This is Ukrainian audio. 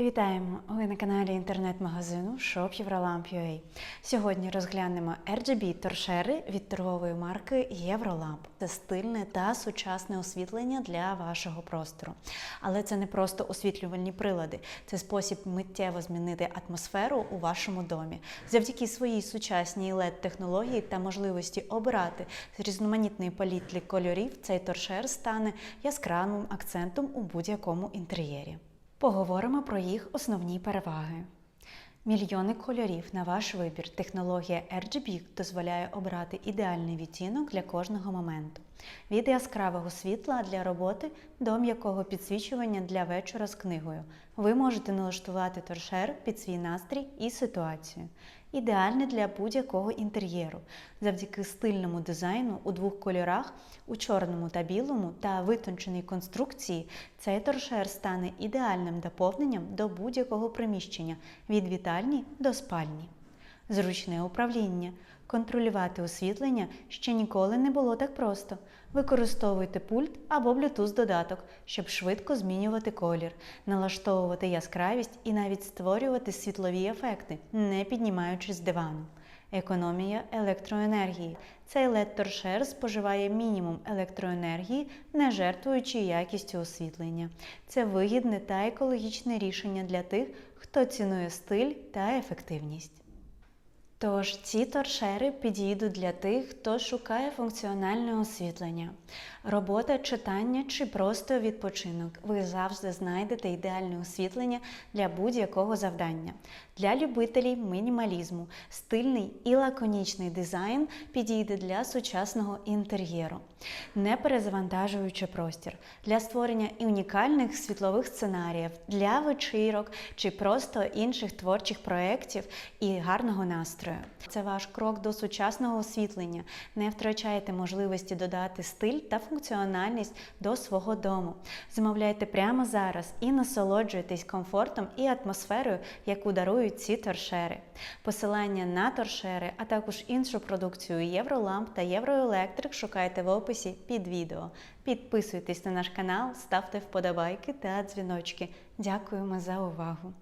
Вітаємо! Ви на каналі інтернет-магазину Shop Eurolamp.ua. Сьогодні розглянемо RGB торшери від торгової марки Євроламп. Це стильне та сучасне освітлення для вашого простору. Але це не просто освітлювальні прилади, це спосіб миттєво змінити атмосферу у вашому домі. Завдяки своїй сучасній LED-технології та можливості обирати з різноманітної палітрі кольорів, цей торшер стане яскравим акцентом у будь-якому інтер'єрі. Поговоримо про їх основні переваги. Мільйони кольорів на ваш вибір. Технологія RGB дозволяє обрати ідеальний відтінок для кожного моменту. Від яскравого світла для роботи до м'якого підсвічування для вечора з книгою. Ви можете налаштувати торшер під свій настрій і ситуацію. Ідеальний для будь-якого інтер'єру. Завдяки стильному дизайну у двох кольорах, у чорному та білому та витонченій конструкції, цей торшер стане ідеальним доповненням до будь-якого приміщення від вітальні до спальні. Зручне управління. Контролювати освітлення ще ніколи не було так просто. Використовуйте пульт або Bluetooth додаток, щоб швидко змінювати колір, налаштовувати яскравість і навіть створювати світлові ефекти, не піднімаючись з дивану. Економія електроенергії. Цей LED-торшер споживає мінімум електроенергії, не жертвуючи якістю освітлення. Це вигідне та екологічне рішення для тих, хто цінує стиль та ефективність. Тож ці торшери підійдуть для тих, хто шукає функціональне освітлення, робота, читання чи просто відпочинок. Ви завжди знайдете ідеальне освітлення для будь-якого завдання. Для любителів мінімалізму стильний і лаконічний дизайн підійде для сучасного інтер'єру, не перезавантажуючи простір для створення унікальних світлових сценаріїв, для вечірок чи просто інших творчих проєктів і гарного настрою. Це ваш крок до сучасного освітлення. Не втрачайте можливості додати стиль та функціональність до свого дому. Замовляйте прямо зараз і насолоджуйтесь комфортом і атмосферою, яку дарують ці торшери. Посилання на торшери, а також іншу продукцію Євроламп та Євроелектрик шукайте в описі під відео. Підписуйтесь на наш канал, ставте вподобайки та дзвіночки. Дякуємо за увагу!